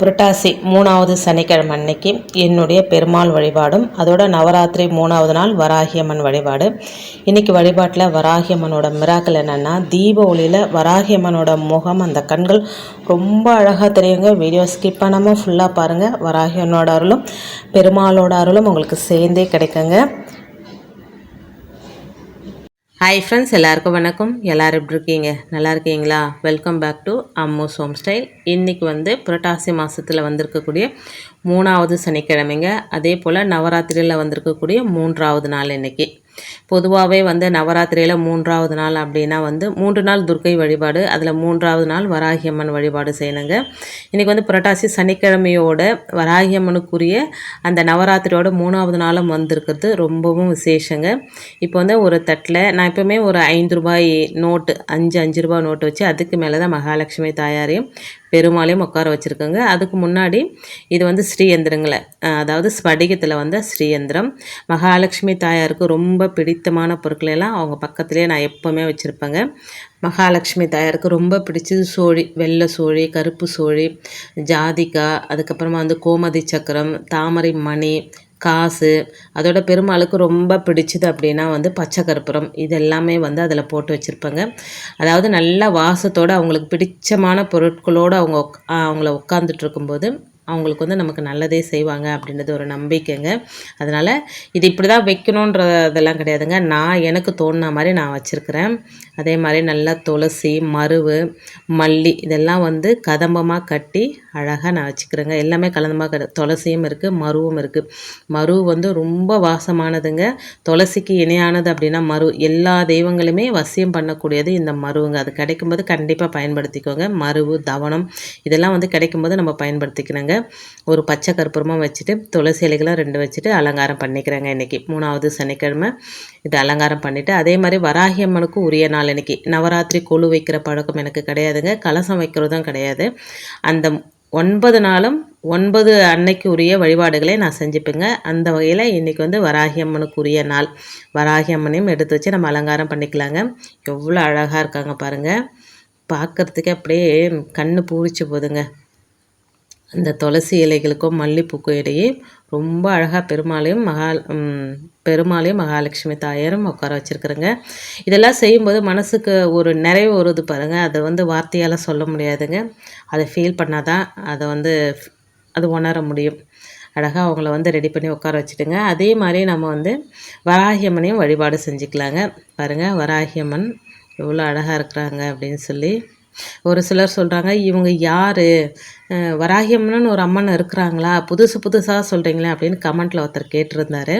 புரட்டாசி மூணாவது சனிக்கிழமை அன்னைக்கு என்னுடைய பெருமாள் வழிபாடும் அதோட நவராத்திரி மூணாவது நாள் வராகியம்மன் வழிபாடு. இன்னைக்கு வழிபாட்டில் வராகியம்மனோட மிராக்கள் என்னென்னா தீப ஒளியில் வராகியம்மனோட முகம் அந்த கண்கள் ரொம்ப அழகாக தெரியுங்க. வீடியோ ஸ்கிப் பண்ணாமல் ஃபுல்லாக பாருங்கள் வராகியம்மனோட அருளும் பெருமாளோட அருளும் உங்களுக்கு சேர்ந்தே கிடைக்குங்க. ஹாய் ஃப்ரெண்ட்ஸ் எல்லாருக்கும் வணக்கம். எல்லோரும் எப்படி இருக்கீங்க? நல்லா இருக்கீங்களா? Welcome back to Ammu's home style இன்றைக்கி வந்து புரட்டாசி மாதத்தில் வந்திருக்கக்கூடிய மூணாவது சனிக்கிழமைங்க. அதே போல் நவராத்திரியில் வந்திருக்கக்கூடிய மூன்றாவது நாள் இன்றைக்கி பொதுவாகவே வந்து நவராத்திரியில் மூன்றாவது நாள் அப்படின்னா வந்து மூன்று நாள் துர்க்கை வழிபாடு அதில் மூன்றாவது நாள் வராகியம்மன் வழிபாடு செய்யணுங்க. இன்றைக்கி வந்து புரட்டாசி சனிக்கிழமையோட வராகியம்மனுக்குரிய அந்த நவராத்திரியோட மூணாவது நாளும் வந்திருக்கிறது. ரொம்பவும் விசேஷங்க. இப்போ வந்து ஒரு தட்டில் நான் எப்போவுமே ஒரு ஐந்து ரூபாய் நோட்டு அஞ்சு அஞ்சு ரூபாய் நோட்டு வச்சு அதுக்கு மேலே தான் மகாலட்சுமி தாயாரையும் பெருமாளையும் உட்கார வச்சுருக்கோங்க. அதுக்கு முன்னாடி இது வந்து ஸ்ரீயந்திரங்களை அதாவது ஸ்படிகத்தில் வந்த ஸ்ரீயந்திரம். மகாலட்சுமி தாயாருக்கு ரொம்ப பிடித்தமான பொருட்களெல்லாம் அவங்க பக்கத்துலேயே நான் எப்போவுமே வச்சுருப்பேங்க. மகாலட்சுமி தாயாருக்கு ரொம்ப பிடிச்சது சோழி வெள்ளை சோழி கருப்பு சோழி ஜாதிகா அதுக்கப்புறமா வந்து கோமதி சக்கரம் தாமரை மணி காசு அதோட பெருமாளுக்கு ரொம்ப பிடிச்சது அப்படின்னா வந்து பச்சை கற்பூரம். இது எல்லாமே வந்து அதில் போட்டு வச்சுருப்பாங்க. அதாவது நல்ல வாசத்தோடு அவங்களுக்கு பிடிச்சமான பொருட்களோடு அவங்க அவங்கள உட்காந்துட்டு இருக்கும்போது அவங்களுக்கு வந்து நமக்கு நல்லதே செய்வாங்க அப்படின்றது ஒரு நம்பிக்கைங்க. அதனால் இது இப்படி தான் வைக்கணுன்றதெல்லாம் கிடையாதுங்க. நான் எனக்கு தோணுன மாதிரி நான் வச்சுருக்கிறேன். அதே மாதிரி நல்லா துளசி மருவு மல்லி இதெல்லாம் வந்து கதம்பமாக கட்டி அழகாக நான் வச்சுக்கிறேங்க. எல்லாமே கலந்தமாக கட துளசியும் இருக்குது மருவும் இருக்குது மரு வந்து ரொம்ப வாசமானதுங்க. துளசிக்கு இணையானது அப்படின்னா மரு எல்லா தெய்வங்களுமே வசியம் பண்ணக்கூடியது இந்த மருவுங்க. அது கிடைக்கும்போது கண்டிப்பாக பயன்படுத்திக்கோங்க. மருவு தவனம் இதெல்லாம் வந்து கிடைக்கும்போது நம்ம ஒரு பச்சை கற்பூரமாக வச்சுட்டு துளசி இலைகளாக ரெண்டு வச்சுட்டு அலங்காரம் பண்ணிக்கிறேங்க இன்றைக்கி மூணாவது சனிக்கிழமை இது அலங்காரம் பண்ணிவிட்டு அதே மாதிரி வராகி அம்மனுக்கும் உரிய நாள் இன்றைக்கி நவராத்திரி கொழு வைக்கிற பழக்கம் எனக்கு கிடையாதுங்க. கலசம் வைக்கிறதும் கிடையாது. அந்த ஒன்பது நாளும் ஒன்பது அன்னைக்கு உரிய வழிபாடுகளை நான் செஞ்சுப்பேங்க. அந்த வகையில் இன்றைக்கி வந்து வராகி அம்மனுக்கு உரிய நாள். வராகி அம்மனையும் எடுத்து வச்சு நம்ம அலங்காரம் பண்ணிக்கலாங்க. எவ்வளோ அழகாக இருக்காங்க பாருங்கள் பார்க்குறதுக்கே அப்படியே கண்ணு பூரிச்சு போதுங்க அந்த துளசி இலைகளுக்கும் மல்லிப்பூக்கும் இடையே ரொம்ப அழகாக பெருமாளையும் மகா பெருமாளையும் மகாலட்சுமி தாயாரும் உட்கார வச்சுருக்குறேங்க. இதெல்லாம் செய்யும்போது மனசுக்கு ஒரு நிறைவு வருது பாருங்கள் அதை வந்து வார்த்தையால் சொல்ல முடியாதுங்க. அதை ஃபீல் பண்ணால் தான் அதை வந்து அது உணர முடியும். அழகாக அவங்கள வந்து ரெடி பண்ணி உட்கார வச்சுட்டுங்க. அதே மாதிரி நம்ம வந்து வராகியம்மனையும் வழிபாடு செஞ்சுக்கலாங்க. பாருங்கள் வராகியம்மன் எவ்வளோ அழகாக இருக்கிறாங்க அப்படின்னு சொல்லி. ஒரு சிலர் சொல்கிறாங்க இவங்க யார்? வராகியம்மன் ஒரு அம்மன் இருக்கிறாங்களா? புதுசு புதுசாக சொல்கிறீங்களே அப்படின்னு கமெண்ட்டில் ஒருத்தர் கேட்டிருந்தார்.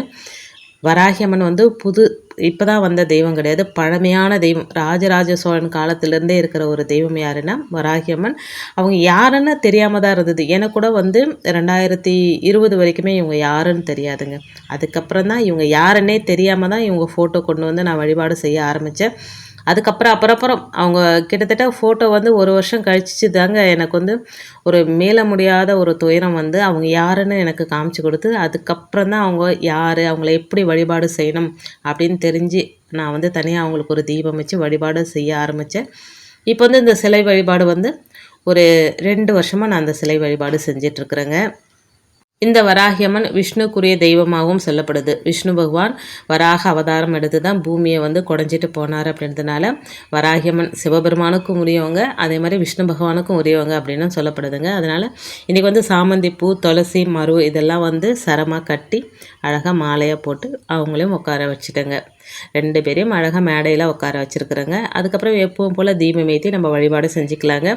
வராகியம்மன் வந்து புது இப்போ தான் வந்த தெய்வம் கிடையாது. பழமையான தெய்வம். ராஜராஜ சோழன் காலத்திலேருந்தே இருக்கிற ஒரு தெய்வம் யாருன்னா வராகியம்மன். அவங்க யாருன்னு தெரியாமல் தான் இருந்தது. எனக்கு கூட வந்து ரெண்டாயிரத்தி இருபது வரைக்குமே இவங்க யாருன்னு தெரியாதுங்க. அதுக்கப்புறம் தான் இவங்க யாருன்னே தெரியாமல் தான் இவங்க ஃபோட்டோ கொண்டு வந்து நான் வழிபாடு செய்ய ஆரம்பித்தேன் அதுக்கப்புறம் அப்புறம் அப்புறம் அவங்க கிட்டத்தட்ட ஃபோட்டோ வந்து ஒரு வருஷம் கழிச்சு தாங்க. எனக்கு வந்து ஒரு மேல முடியாத ஒரு துயரம் வந்து அவங்க யாருன்னு எனக்கு காமிச்சு கொடுத்து அதுக்கப்புறம் தான் அவங்க யார் அவங்கள எப்படி வழிபாடு செய்யணும் அப்படின்னு தெரிஞ்சு நான் வந்து தனியாக அவங்களுக்கு ஒரு தீபம் வச்சு வழிபாடு செய்ய ஆரம்பித்தேன் இப்போ வந்து இந்த சிலை வழிபாடு வந்து ஒரு ரெண்டு வருஷமாக நான் அந்த சிலை வழிபாடு செஞ்சிட்ருக்குறேங்க இந்த வராகியம்மன் விஷ்ணுக்குரிய தெய்வமாகவும் சொல்லப்படுது. விஷ்ணு பகவான் வராக அவதாரம் எடுத்து தான் பூமியை வந்து குடஞ்சிட்டு போனார் அப்படின்றதுனால வராகியம்மன் சிவபெருமானுக்கும் உரியவங்க அதே மாதிரி விஷ்ணு பகவானுக்கும் உரியவங்க அப்படின்னு சொல்லப்படுதுங்க. அதனால் இன்றைக்கி வந்து சாமந்தி பூ துளசி மரு இதெல்லாம் வந்து சரமாக கட்டி அழகாக மாலையாக போட்டு அவங்களையும் உட்கார வச்சுட்டேங்க. ரெண்டு பேரையும் அழகாக மேடையில் உட்கார வச்சுருக்குறேங்க. அதுக்கப்புறம் எப்பவும் போல் தீபம் ஏற்றி நம்ம வழிபாடு செஞ்சுக்கலாங்க.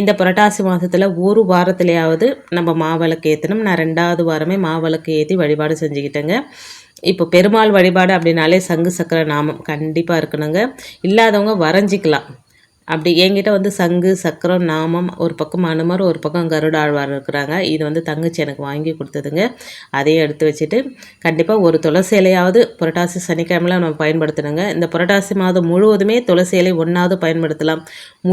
இந்த புரட்டாசி மாதத்தில் ஒரு வாரத்துலையாவது நம்ம மாவிளக்கு ஏற்றணும் நான் ரெண்டாவது வாரமே மாவிளக்கு ஏற்றி வழிபாடு செஞ்சுக்கிட்டேங்க. இப்போ பெருமாள் வழிபாடு அப்படின்னாலே சங்கு சக்கர நாமம் கண்டிப்பாக இருக்கணுங்க. இல்லாதவங்க வரைஞ்சிக்கலாம். அப்படி என்கிட்ட வந்து சங்கு சக்கரம் நாமம் ஒரு பக்கம் அனுமர் ஒரு பக்கம் கருடாழ்வார் இருக்கிறாங்க. இது வந்து தங்கச்சி எனக்கு வாங்கி கொடுத்ததுங்க. அதையும் எடுத்து வச்சுட்டு கண்டிப்பாக ஒரு துளசி இலையாவது புரட்டாசி சனிக்கிழமையில் நம்ம பயன்படுத்தணுங்க. இந்த புரட்டாசி மாதம் முழுவதுமே துளசி இலை ஒன்றாவது பயன்படுத்தலாம்.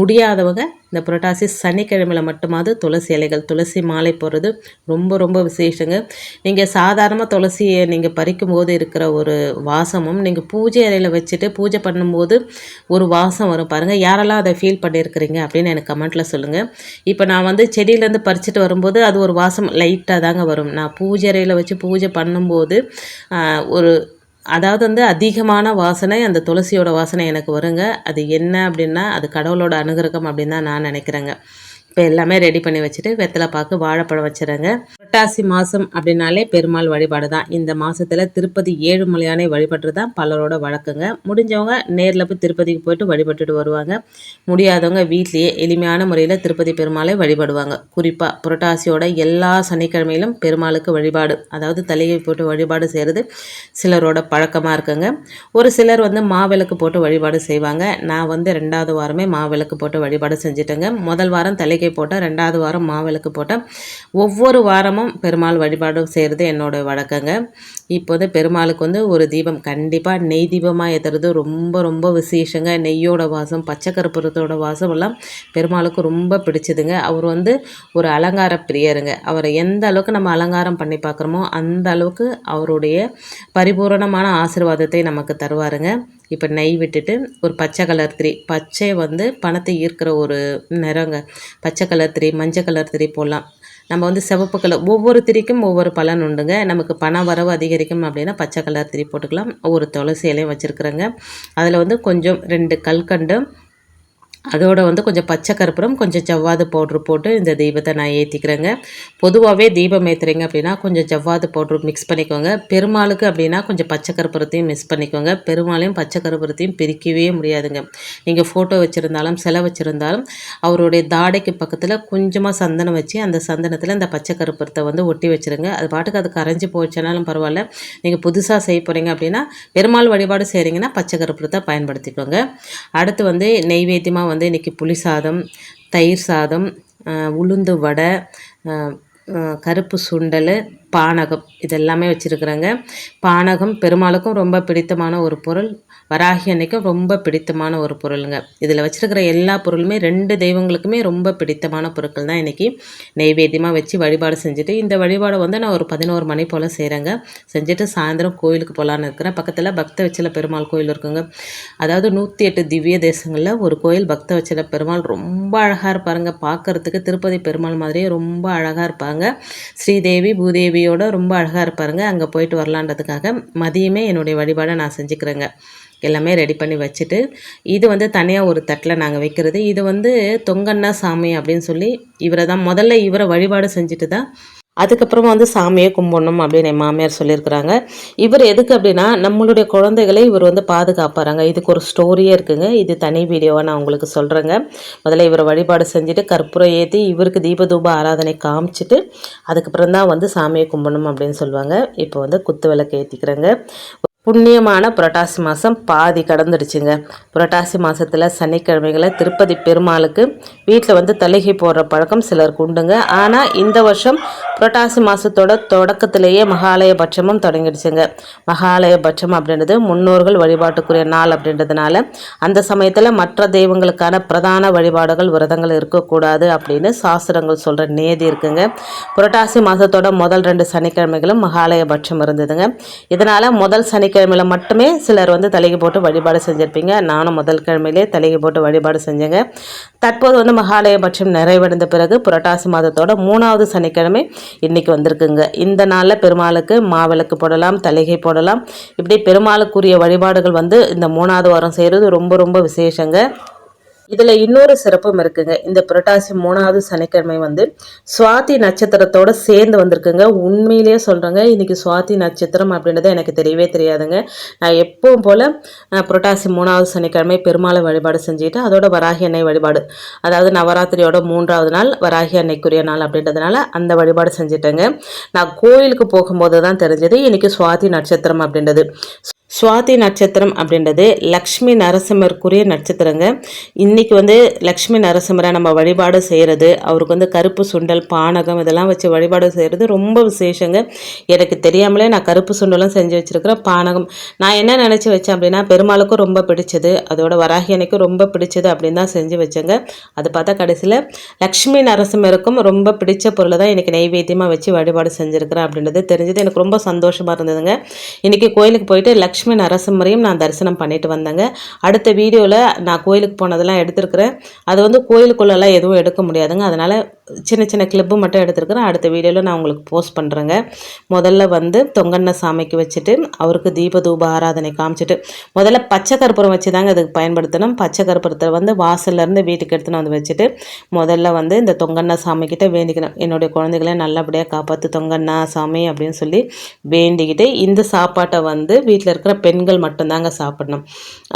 முடியாதவங்க இந்த புரட்டாசி சனிக்கிழமையில் மட்டுமாவது துளசி இலைகள் துளசி மாலை போடுறது ரொம்ப ரொம்ப விசேஷங்க. நீங்கள் சாதாரணமாக துளசியை நீங்கள் பறிக்கும் போது இருக்கிற ஒரு வாசமும் நீங்கள் பூஜை அறையில் வச்சுட்டு பூஜை பண்ணும்போது ஒரு வாசம் வரும். பாருங்கள் யாரெல்லாம் அதை ஃபீல் பண்ணியிருக்கிறீங்க அப்படின்னு எனக்கு கமெண்ட்டில் சொல்லுங்கள் இப்போ நான் வந்து செடியிலேருந்து பறிச்சுட்டு வரும்போது அது ஒரு வாசம் லைட்டாக தாங்க வரும். நான் பூஜை அறையில் வச்சு பூஜை பண்ணும்போது ஒரு அதாவது வந்து அதிகமான வாசனை அந்த துளசியோட வாசனை எனக்கு வருங்க. அது என்ன அப்படின்னா அது கடவுளோட அனுகிரகம் அப்படின்னு தான் நான் நினைக்கிறேங்க. இப்போ எல்லாமே ரெடி பண்ணி வச்சுட்டு வெத்தலை பாக்கு வாழைப்பழம் வச்சுருங்க புரட்டாசி மாதம் அப்படின்னாலே பெருமாள் வழிபாடு தான். இந்த மாதத்தில் திருப்பதி ஏழுமலையானை வழிபட்டு தான் பலரோட வழக்கங்க. முடிஞ்சவங்க நேரில் போய் திருப்பதிக்கு போயிட்டு வழிபட்டுட்டு வருவாங்க. முடியாதவங்க வீட்லேயே எளிமையான முறையில் திருப்பதி பெருமாளை வழிபடுவாங்க. குறிப்பாக புரட்டாசியோட எல்லா சனிக்கிழமையிலும் பெருமாளுக்கு வழிபாடு அதாவது தலையை போட்டு வழிபாடு செய்கிறது சிலரோட பழக்கமாக இருக்குங்க. ஒரு சிலர் வந்து மாவிளக்கு போட்டு வழிபாடு செய்வாங்க. நான் வந்து ரெண்டாவது வாரமே மாவிளக்கு போட்டு வழிபாடு செஞ்சுட்டேங்க. முதல் வாரம் தலை போட்டேன் போட்டால் ரெண்டாவது வாரம் மாவிளக்கு போட்டால் ஒவ்வொரு வாரமும் பெருமாள் வழிபாடு செய்கிறது என்னோடய வழக்கங்க. இப்போது பெருமாளுக்கு வந்து ஒரு தீபம் கண்டிப்பாக நெய் தீபமாக ஏற்றுறது ரொம்ப ரொம்ப விசேஷங்க. நெய்யோட வாசம் பச்சை கருப்புறத்தோட வாசம் எல்லாம் பெருமாளுக்கு ரொம்ப பிடிச்சதுங்க. அவர் வந்து ஒரு அலங்கார பிரியருங்க. அவரை எந்த அளவுக்கு நம்ம அலங்காரம் பண்ணி பார்க்குறோமோ அந்த அளவுக்கு அவருடைய பரிபூரணமான ஆசிர்வாதத்தை நமக்கு தருவாருங்க. இப்போ நெய் விட்டுட்டு ஒரு பச்சை கலர் திரி பச்சை வந்து பணத்தை ஈர்க்கிற ஒரு நிறங்க. பச்சை கலர் திரி மஞ்சள் கலர் திரி போடலாம். நம்ம வந்து சிவப்பு கலர் ஒவ்வொரு திரிக்கும் ஒவ்வொரு பலன் உண்டுங்க. நமக்கு பண வரவு அதிகரிக்கும் அப்படின்னா பச்சை கலர் திரி போட்டுக்கலாம். ஒரு துளசி இலையும் வச்சுருக்குறேங்க. அதில் வந்து கொஞ்சம் ரெண்டு கல்கண்டு அதோட வந்து கொஞ்சம் பச்சை கருப்புறம் கொஞ்சம் ஜவ்வாது பவுட்ரு போட்டு இந்த தீபத்தை நான் ஏற்றிக்கிறேங்க பொதுவாகவே தீபம் ஏற்றுறீங்க அப்படின்னா கொஞ்சம் ஜவ்வாது பவுட்ரு மிக்ஸ் பண்ணிக்கோங்க. பெருமாளுக்கு அப்படின்னா கொஞ்சம் பச்சை கருப்புறத்தையும் மிக்ஸ் பண்ணிக்கோங்க. பெருமாளையும் பச்சை கருப்புறத்தையும் பிரிக்கவே முடியாதுங்க. நீங்கள் ஃபோட்டோ வச்சுருந்தாலும் சிலை வச்சுருந்தாலும் அவருடைய தாடைக்கு பக்கத்தில் கொஞ்சமாக சந்தனம் வச்சு அந்த சந்தனத்தில் அந்த பச்சை கருப்புறத்தை வந்து ஒட்டி வச்சுருங்க. அது பாட்டுக்கு அது கரைஞ்சி போச்சுனாலும் பரவாயில்ல. நீங்கள் புதுசாக செய்ய போகிறீங்க அப்படின்னா பெருமாள் வழிபாடு செய்கிறீங்கன்னா பச்சை கருப்புறத்தை பயன்படுத்திக்கோங்க. அடுத்து வந்து நெய்வேத்தியமாக வந்து இன்றைக்கி புளி சாதம் தயிர் சாதம் உளுந்து வடை கருப்பு சுண்டல் பானகம். இதெல்லாமே வச்சுருக்குறேங்க. பானகம் பெருமாளுக்கும் ரொம்ப பிடித்தமான ஒரு பொருள். வராகி அன்னைக்கும் ரொம்ப பிடித்தமான ஒரு பொருளுங்க. இதில் வச்சுருக்கிற எல்லா பொருளுமே ரெண்டு தெய்வங்களுக்குமே ரொம்ப பிடித்தமான பொருட்கள் தான் இன்றைக்கி நெய்வேத்தியமாக வச்சு வழிபாடு செஞ்சுட்டு இந்த வழிபாடை வந்து நான் ஒரு பதினோரு மணி போல் செய்கிறேங்க செஞ்சுட்டு சாயந்தரம் கோயிலுக்கு போகலான்னு இருக்கிறேன். பக்கத்தில் பக்த வச்சல பெருமாள் கோயில் இருக்குங்க. அதாவது நூற்றி எட்டு திவ்ய தேசங்களில் ஒரு கோயில் பக்த வச்சல பெருமாள் ரொம்ப அழகாக இருப்பாருங்க. பார்க்குறதுக்கு திருப்பதி பெருமாள் மாதிரியே ரொம்ப அழகாக இருப்பாங்க. ஸ்ரீதேவி பூதேவி தேவியோட ரொம்ப அழகாக இருப்பாருங்க. அங்கே போயிட்டு வரலான்றதுக்காக மதியமே என்னுடைய வழிபாடை நான் செஞ்சுக்கிறேங்க. எல்லாமே ரெடி பண்ணி வச்சுட்டு இது வந்து தனியாக ஒரு தட்டில் நாங்கள் வைக்கிறது. இது வந்து தொங்கண்ணா சாமி அப்படின்னு சொல்லி இவரை தான் முதல்ல இவரை வழிபாடு செஞ்சுட்டு தான் அதுக்கப்புறமா வந்து சாமியை கும்பிடணும் அப்படின்னு என் மாமியார் சொல்லியிருக்கிறாங்க. இவர் எதுக்கு அப்படின்னா நம்மளுடைய குழந்தைகளை இவர் வந்து பாதுகாப்பாராங்க. இதுக்கு ஒரு ஸ்டோரியே இருக்குங்க. இது தனி வீடியோவாக நான் உங்களுக்கு சொல்கிறேங்க முதல்ல இவர் வழிபாடு செஞ்சுட்டு கற்பூரம் ஏற்றி இவருக்கு தீபதூப ஆராதனை காமிச்சிட்டு அதுக்கப்புறம் தான் வந்து சாமியை கும்பிடணும் அப்படின்னு சொல்லுவாங்க. இப்போ வந்து குத்து விளக்கு ஏற்றிக்கிறேங்க புண்ணியமான புரட்டாசி மாதம் பாதி கடந்துடுச்சுங்க. புரட்டாசி மாதத்தில் சனிக்கிழமைகளை திருப்பதி பெருமாளுக்கு வீட்டில் வந்து தலைகை போடுற பழக்கம் சிலருக்கு உண்டுங்க. ஆனால் இந்த வருஷம் புரட்டாசி மாதத்தோட தொடக்கத்திலேயே மகாலய பட்சமும் தொடங்கிடுச்சுங்க. மகாலய பட்சம் அப்படின்றது முன்னோர்கள் வழிபாட்டுக்குரிய நாள் அப்படின்றதுனால அந்த சமயத்தில் மற்ற தெய்வங்களுக்கான பிரதான வழிபாடுகள் விரதங்கள் இருக்கக்கூடாது அப்படின்னு சாஸ்திரங்கள் சொல்கிற நேதி இருக்குங்க. புரட்டாசி மாதத்தோட முதல் ரெண்டு சனிக்கிழமைகளும் மகாலய பட்சம் இருந்ததுங்க. இதனால் முதல் சனிக்கிழமையில் மட்டுமே சிலர் வந்து தலைக்கு போட்டு வழிபாடு செஞ்சுருப்பீங்க. நானும் முதல் கிழமையிலே தலைக்கு போட்டு வழிபாடு செஞ்சேங்க. தற்போது வந்து மகாலயபட்சம் நிறைவடைந்த பிறகு புரட்டாசி மாதத்தோட மூணாவது சனிக்கிழமை இன்றைக்கி வந்திருக்குங்க. இந்த நாளில் பெருமாளுக்கு மாவிளக்கு போடலாம் தலைகை போடலாம். இப்படி பெருமாளுக்குரிய வழிபாடுகள் வந்து இந்த மூணாவது வாரம் செய்கிறது ரொம்ப ரொம்ப விசேஷங்க. இதில் இன்னொரு சிறப்பும் இருக்குங்க. இந்த புரட்டாசி மூணாவது சனிக்கிழமை வந்து சுவாதி நட்சத்திரத்தோட சேர்ந்து வந்திருக்குங்க. உண்மையிலேயே சொல்கிறேங்க இன்றைக்கி சுவாதி நட்சத்திரம் அப்படின்றது எனக்கு தெரியவே தெரியாதுங்க. நான் எப்பவும் போல் புரட்டாசி மூணாவது சனிக்கிழமை பெருமாளை வழிபாடு செஞ்சுட்டு அதோட வராகி அன்னை வழிபாடு அதாவது நவராத்திரியோட மூன்றாவது நாள் வராகி அன்னைக்குரிய நாள் அப்படின்றதுனால அந்த வழிபாடு செஞ்சுட்டேங்க. நான் கோயிலுக்கு போகும்போது தான் தெரிஞ்சது இன்றைக்கி சுவாதி நட்சத்திரம் அப்படின்றது. சுவாதி நட்சத்திரம் அப்படின்றது லக்ஷ்மி நரசிம்மருக்குரிய நட்சத்திரங்க. இன்றைக்கி வந்து லக்ஷ்மி நரசிம்மரை நம்ம வழிபாடு செய்கிறது அவருக்கு வந்து கருப்பு சுண்டல் பானகம் இதெல்லாம் வச்சு வழிபாடு செய்கிறது ரொம்ப விசேஷங்க. எனக்கு தெரியாமலே நான் கருப்பு சுண்டலும் செஞ்சு வச்சுருக்கிறேன் பானகம். நான் என்ன நினச்சி வச்சேன் அப்படின்னா பெருமாளுக்கும் ரொம்ப பிடிச்சது அதோட வராகி அன்னைக்கும் ரொம்ப பிடிச்சது அப்படின்னு தான் செஞ்சு வச்சேங்க. அது பார்த்தா கடைசியில் லக்ஷ்மி நரசிம்மருக்கும் ரொம்ப பிடிச்ச பொருளை தான் எனக்கு நெய்வேத்தியமாக வச்சு வழிபாடு செஞ்சுருக்கிறேன் அப்படின்றது தெரிஞ்சது. எனக்கு ரொம்ப சந்தோஷமாக இருந்ததுங்க. இன்றைக்கி கோயிலுக்கு போயிட்டு லக்ஷ்மி நரசிம்மரையும் நான் தரிசனம் பண்ணிட்டு வந்தேங்க. அடுத்த வீடியோவில் நான் கோயிலுக்கு போனதெல்லாம் எடுத்திருக்கிறேன். அது வந்து கோயிலுக்குள்ளெல்லாம் எதுவும் எடுக்க முடியாதுங்க. அதனால் சின்ன சின்ன கிளிப்பு மட்டும் எடுத்துருக்குறேன். அடுத்த வீடியோவில் நான் உங்களுக்கு போஸ்ட் பண்ணுறேங்க முதல்ல வந்து தொங்கண்ண சாமிக்கு வச்சுட்டு அவருக்கு தீப தூப ஆராதனை காமிச்சிட்டு முதல்ல பச்சை கற்பூரம் வச்சு தாங்க அதுக்கு பயன்படுத்தணும். பச்சை கற்பூரத்தை வந்து வாசல்லேருந்து வீட்டுக்கு எடுத்துன்னு வந்து வச்சுட்டு முதல்ல வந்து இந்த தொங்கண்ண சாமிக்கிட்ட வேண்டிக்கணும். என்னுடைய குழந்தைகளை நல்லபடியாக காப்பாற்று தொங்கண்ணா சாமி அப்படின்னு சொல்லி வேண்டிக்கிட்டு இந்த சாப்பாட்டை வந்து வீட்டில் இருக்கிற பெண்கள் மட்டும்தாங்க சாப்பிடணும்.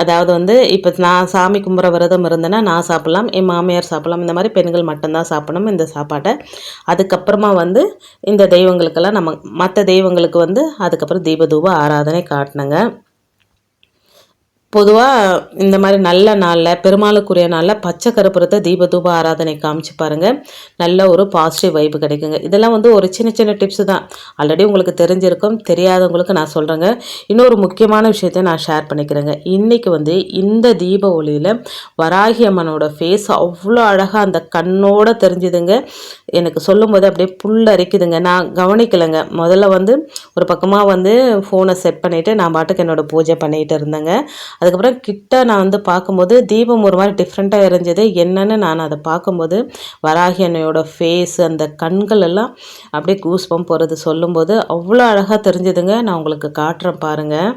அதாவது வந்து இப்போ நான் சாமி கும்புற விரதம் இருந்தேன்னா நான் சாப்பிட்லாம் என் மாமியார் சாப்பிட்லாம். இந்த மாதிரி பெண்கள் மட்டும்தான் சாப்பிடணும். இந்த சாப்பாட்டை. அதுக்கப்புறமா வந்து இந்த தெய்வங்களுக்கெல்லாம் நம்ம மற்ற தெய்வங்களுக்கு வந்து அதுக்கப்புறம் தீபதூப ஆராதனை காட்டினங்க பொதுவாக இந்த மாதிரி நல்ல நாளில் பெருமாளுக்குரிய நாளில் பச்சை கருப்புறத்தை தீபதூப ஆராதனை காமிச்சு பாருங்கள் நல்ல ஒரு பாசிட்டிவ் வைப்பு கிடைக்குங்க. இதெல்லாம் வந்து ஒரு சின்ன சின்ன டிப்ஸ் தான். ஆல்ரெடி உங்களுக்கு தெரிஞ்சிருக்கும் தெரியாதவங்களுக்கு நான் சொல்கிறேங்க இன்னொரு முக்கியமான விஷயத்த நான் ஷேர் பண்ணிக்கிறேங்க. இன்றைக்கி வந்து இந்த தீப ஒளியில் வராகி அம்மனோட ஃபேஸ் அவ்வளோ அழகாக அந்த கண்ணோட தெரிஞ்சுதுங்க. எனக்கு சொல்லும் போது அப்படியே புல்லரிக்குதுங்க நான் கவனிக்கலைங்க. முதல்ல வந்து ஒரு பக்கமாக வந்து ஃபோனை செட் பண்ணிவிட்டு நான் பாட்டுக்கு என்னோடய பூஜை பண்ணிகிட்டு இருந்தேங்க. அதுக்கப்புறம் கிட்ட நான் வந்து பார்க்கும்போது தீபம் ஒரு மாதிரி டிஃப்ரெண்ட்டாக இருந்தது என்னன்னு நான் அதை பார்க்கும்போது வராகி அன்னையோட ஃபேஸ் அந்த கண்கள் எல்லாம் அப்படியே கூஸ்பம் போகிறது சொல்லும்போது அவ்வளோ அழகாக தெரிஞ்சதுங்க. நான் உங்களுக்கு காட்டுறேன் பாருங்கள்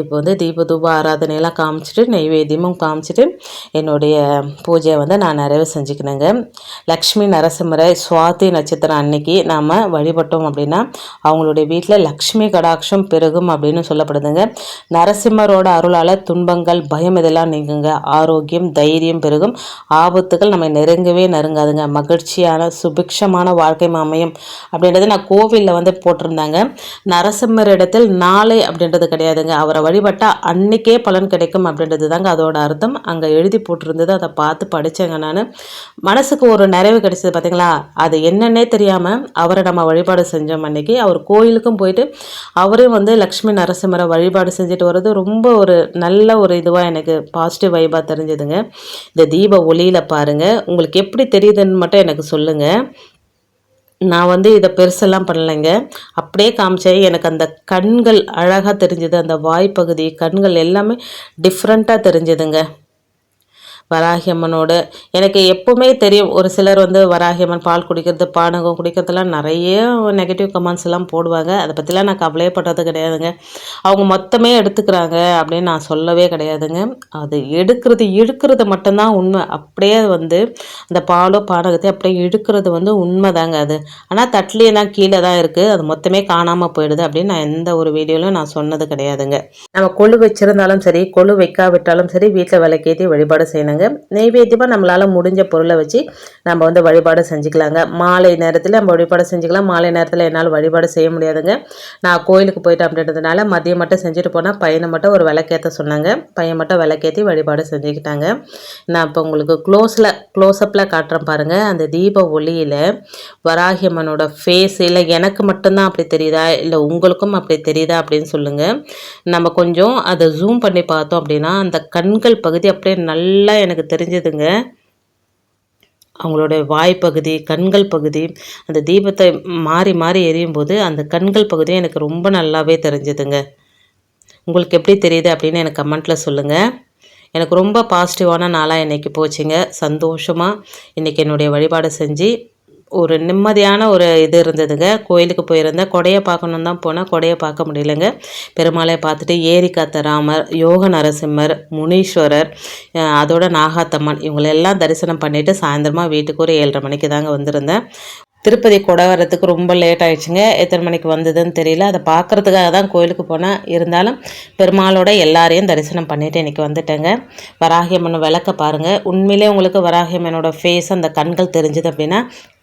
இப்போ வந்து தீப தூப ஆராதனையெல்லாம் காமிச்சிட்டு நெய்வேத்தியமும் காமிச்சிட்டு என்னுடைய பூஜையை வந்து நான் நிறைவு செஞ்சுக்கணுங்க. லக்ஷ்மி நரசிம்மரை சுவாதி நட்சத்திரம் அன்னைக்கு நாம் வழிபட்டோம் அப்படின்னா அவங்களுடைய வீட்டில் லக்ஷ்மி கடாட்சம் பெருகும் அப்படின்னு சொல்லப்படுதுங்க. நரசிம்மரோட அருளால் துன்பங்கள் பயம் இதெல்லாம் நீங்குங்க. ஆரோக்கியம் தைரியம் பெருகும். ஆபத்துகள் நம்ம நெருங்கவே நெருங்காதுங்க. மகிழ்ச்சியான சுபிக்ஷமான வாழ்க்கை அமையும் அப்படின்றது நான் கோவிலில் வந்து போட்டிருந்தாங்க. நரசிம்மர் இடத்தில் நாளை அப்படின்றது கிடையாதுங்க. அவரை வழிபட்டால் அன்னைக்கே பலன் கிடைக்கும் அப்படின்றது தாங்க அதோட அர்த்தம். அங்கே எழுதி போட்டிருந்தது அதை பார்த்து படித்தேங்க நான். மனசுக்கு ஒரு நிறைவு கிடைச்சது பார்த்தீங்களா அது என்னன்னே தெரியாமல் அவரை நம்ம வழிபாடு செஞ்சோம் அன்னைக்கு. அவர் கோயிலுக்கும் போயிட்டு அவரையும் வந்து லக்ஷ்மி நரசிம்மரை வழிபாடு செஞ்சுட்டு வர்றது ரொம்ப ஒரு நல்ல ஒரு இதுவாக எனக்கு பாசிட்டிவ் வைபாக தெரிஞ்சதுங்க. இந்த தீப ஒளியில் பாருங்கள் உங்களுக்கு எப்படி தெரியுதுன்னு மட்டும் எனக்கு சொல்லுங்கள் நான் வந்து இதை பெருசெல்லாம் பண்ணலைங்க. அப்படியே காமிச்சேன் எனக்கு அந்த கண்கள் அழகாக தெரிஞ்சுது அந்த வாய்ப்பகுதி கண்கள் எல்லாமே டிஃப்ரெண்ட்டாக தெரிஞ்சுதுங்க. வராகியம்மனோடு எனக்கு எப்போவுமே தெரியும் ஒரு சிலர் வந்து வராகியம்மன் பால் குடிக்கிறது பானகம் குடிக்கிறதுலாம் நிறைய நெகட்டிவ் கமெண்ட்ஸ் எல்லாம் போடுவாங்க. அதை பற்றிலாம் நான் கவலையப்படுறது கிடையாதுங்க. அவங்க மொத்தமே எடுத்துக்கிறாங்க அப்படின்னு நான் சொல்லவே கிடையாதுங்க. அது எடுக்கிறது இழுக்கிறது மட்டும்தான் உண்மை. அப்படியே வந்து அந்த பாலோ பானகத்தை அப்படியே இழுக்கிறது வந்து உண்மை தாங்க அது. ஆனால் தட்லியெல்லாம் கீழே தான் இருக்குது அது மொத்தமே காணாமல் போயிடுது அப்படின்னு நான் எந்த ஒரு வீடியோலையும் நான் சொன்னது கிடையாதுங்க. நம்ம கொழு வச்சுருந்தாலும் சரி கொழு வைக்காவிட்டாலும் சரி வீட்டில் விளக்கேற்றி வழிபாடு செய்யணுங்க. செய்யலாங்க. நெய்வேத்தியமாக நம்மளால் முடிஞ்ச பொருளை வச்சு நம்ம வந்து வழிபாடு செஞ்சுக்கலாங்க. மாலை நேரத்தில் நம்ம வழிபாடு செஞ்சுக்கலாம். மாலை நேரத்தில் என்னால் வழிபாடு செய்ய முடியாதுங்க. நான் கோயிலுக்கு போயிட்டு அப்படின்றதுனால மதியம் மட்டும் செஞ்சுட்டு போனால் பையனை மட்டும் ஒரு விளக்கேற்ற சொன்னாங்க. பையன் மட்டும் விளக்கேற்றி வழிபாடு செஞ்சுக்கிட்டாங்க. நான் இப்போ உங்களுக்கு க்ளோஸில் க்ளோஸ்அப்பில் காட்டுறேன் பாருங்கள் அந்த தீப ஒளியில் வராகியம்மனோட ஃபேஸ் இல்லை எனக்கு மட்டும்தான் அப்படி தெரியுதா? இல்லை உங்களுக்கும் அப்படி தெரியுதா? அப்படின்னு சொல்லுங்கள் நம்ம கொஞ்சம் அதை ஜூம் பண்ணி பார்த்தோம் அப்படின்னா அந்த கண்கள் பகுதி அப்படியே நல்லா எனக்கு தெரிஞ்சதுங்க. அவங்களோட வாய்ப்பகுதி கண்கள் பகுதி அந்த தீபத்தை மாறி மாறி எரியும் போது அந்த கண்கள் பகுதியும் எனக்கு ரொம்ப நல்லாவே தெரிஞ்சதுங்க. உங்களுக்கு எப்படி தெரியுது அப்படின்னு எனக்கு கமெண்ட்டில் சொல்லுங்கள் எனக்கு ரொம்ப பாசிட்டிவான நாளாக இன்றைக்கி போச்சுங்க. சந்தோஷமாக இன்றைக்கி என்னுடைய வழிபாடு செஞ்சு ஒரு நிம்மதியான ஒரு இது இருந்ததுங்க. கோயிலுக்கு போயிருந்தேன் கொடையை பார்க்கணும் தான் போனால் கொடையை பார்க்க முடியலைங்க. பெருமாளை பார்த்துட்டு ஏரி காத்த ராமர் யோக நரசிம்மர் முனீஸ்வரர் அதோட நாகாத்தம்மன் இவங்களெல்லாம் தரிசனம் பண்ணிவிட்டு சாயந்தரமாக வீட்டுக்கு ஒரு ஏழரை மணிக்கு தாங்க வந்திருந்தேன். திருப்பதி கொடை வர்றதுக்கு ரொம்ப லேட் ஆயிடுச்சுங்க. எத்தனை மணிக்கு வந்ததுன்னு தெரியல. அதை பார்க்குறதுக்காக தான் கோயிலுக்கு போனேன். இருந்தாலும் பெருமாளோட எல்லாரையும் தரிசனம் பண்ணிவிட்டு இன்றைக்கி வந்துட்டேங்க. வராகியம்மன் விளக்க பாருங்கள் உண்மையிலே உங்களுக்கு வராகியம்மனோட ஃபேஸ் அந்த கண்கள் தெரிஞ்சுது அப்படின்னா